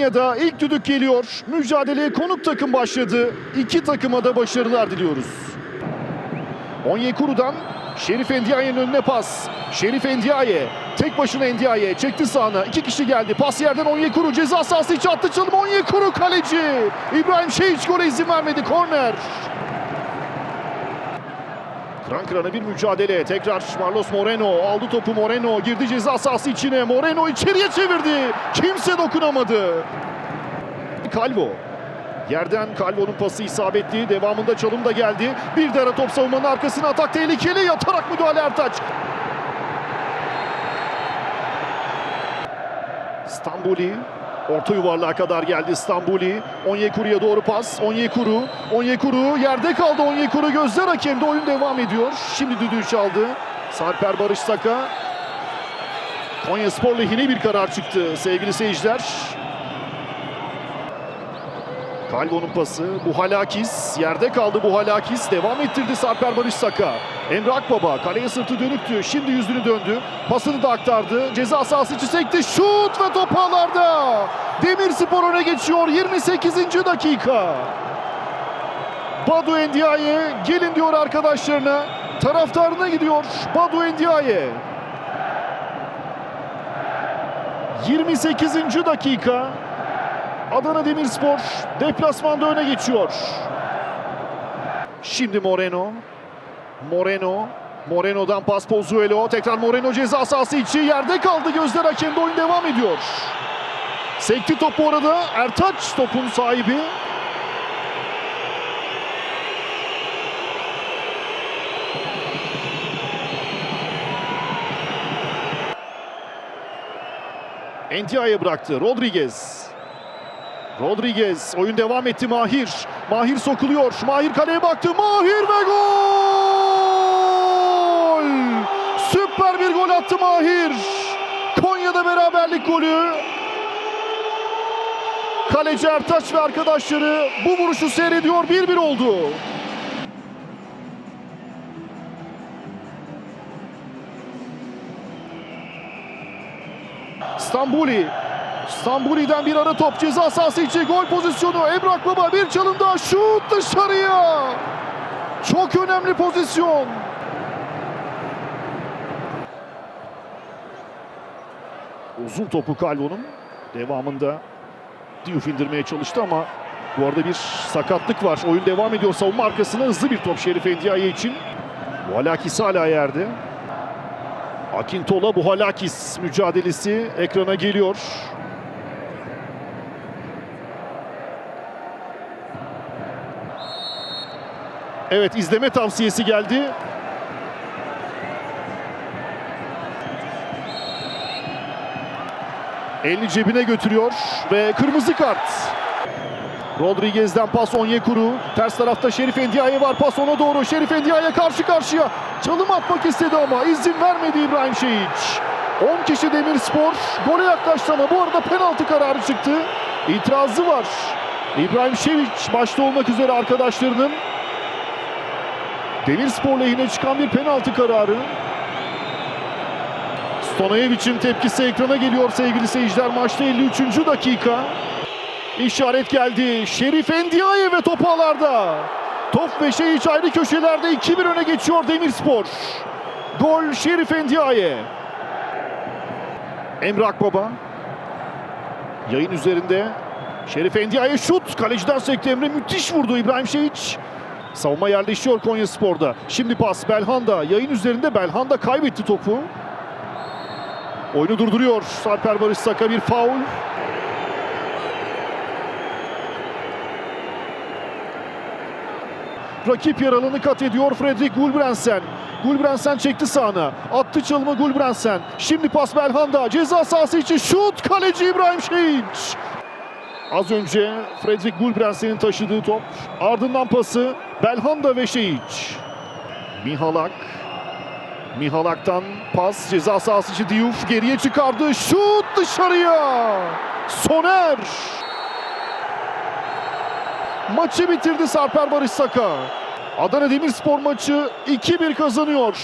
Konya'da ilk düdük geliyor. Mücadeleye konuk takım başladı. İki takıma da başarılar diliyoruz. Onyekuru'dan Şerif Endiaye'nin önüne pas. Şerif Endiaye tek başına Endiaye çekti sağına. İki kişi geldi. Pas yerden Onyekuru ceza sahası içi attı çalım. Onyekuru kaleci. İbrahim Şehiç gole izin vermedi. Korner. Kran kırana bir mücadele. Tekrar Marlos Moreno aldı topu Moreno. Girdi ceza sahası içine. Moreno içeriye çevirdi. Kimse dokunamadı. Calvo. Yerden Calvo'nun pası isabetli. Devamında çalım da geldi. Bir de ara top savunmanın arkasına atak tehlikeli. Yatarak müdahale Ertaç. Stambuli orta yuvarlığa kadar geldi Stambuli. Onyekuru'ya doğru pas. Onyekuru. Onyekuru yerde kaldı. Onyekuru gözler hakemde. Oyun devam ediyor. Şimdi düdüğü çaldı. Sarper Barış Saka. Konya Spor lehine bir karar çıktı sevgili seyirciler. Kalvo'nun pası. Buhalakis. Yerde kaldı Buhalakis. Devam ettirdi Sarper Barış Saka. Emre Akbaba kaleye sırtı dönüktü. Şimdi yüzünü döndü. Pasını da aktardı. Ceza sahası içi sekti. Şut ve top ağlarda. Demirspor öne geçiyor. 28. dakika. Badu Endiaye gelin diyor arkadaşlarına. Taraftarına gidiyor. Badu Endiaye. 28. dakika. Adana Demirspor deplasmanda öne geçiyor. Şimdi Moreno. Moreno. Moreno'dan pas Pozuelo. Tekrar Moreno ceza sahası içi yerde kaldı. Gözler hakemde oyun devam ediyor. Sekti top bu arada. Ertaç topun sahibi. Entia'ya bıraktı. Rodriguez. Rodriguez. Oyun devam etti Mahir. Mahir sokuluyor. Mahir kaleye baktı. Mahir ve gol! Süper bir gol attı Mahir. Konya'da beraberlik golü. Kaleci Ertaç ve arkadaşları bu vuruşu seyrediyor. 1-1 oldu. Stambuli Stambuli'den bir ara top ceza sahası içi gol pozisyonu. Emrak Baba bir çalım daha şut dışarıya. Çok önemli pozisyon. Uzun topu Calvo'nun devamında Diouf indirmeye çalıştı ama bu arada bir sakatlık var. Oyun devam ediyor. Savunma arkasına hızlı bir top Şerif Endiaye için. Buhalakis hala yerde. Akintola Buhalakis mücadelesi ekrana geliyor. Evet izleme tavsiyesi geldi. Elini cebine götürüyor ve kırmızı kart. Rodriguez'den pas Onyekuru. Ters tarafta Şerif Endiaye var. Pas ona doğru. Şerif Endiaye karşı karşıya. Çalım atmak istedi ama izin vermedi İbrahim Şehiç. 10 kişi Demirspor gole yaklaştı ama bu arada penaltı kararı çıktı. İtirazı var. İbrahim Şehiç başta olmak üzere arkadaşlarının Demirspor lehine çıkan bir penaltı kararı. Stonayevic'in tepkisi ekrana geliyor sevgili seyirciler. Maçta 53. dakika. İşaret geldi. Şerif Endiaye ve top ağlarda. Top ve şey ayrı köşelerde 2-1 öne geçiyor Demirspor. Gol Şerif Endiaye. Emre Akbaba. Yayın üzerinde. Şerif Endiaye şut. Kaleciden sekti Emre. Müthiş vurdu İbrahim Şehiç. Savunma yerleşiyor Konya Spor'da. Şimdi pas Belhanda. Yayın üzerinde Belhanda kaybetti topu. Oyunu durduruyor. Sarper Barış Saka bir faul. Rakip yer alanı kat ediyor Fredrik Gulbrandsen. Gulbrandsen çekti sağına. Attı çalımı Gulbrandsen. Şimdi pas Belhanda. Ceza sahası için şut. Kaleci İbrahim Şehiç. Az önce Fredrik Gulbrandsen'in taşıdığı top. Ardından pası Belhanda ve Şehiç. Mihalak. Mihalak'tan pas ceza sahası içi Diouf geriye çıkardı. Şut dışarıya. Soner. Maçı bitirdi Sarper Barış Saka. Adana Demirspor maçı 2-1 kazanıyor.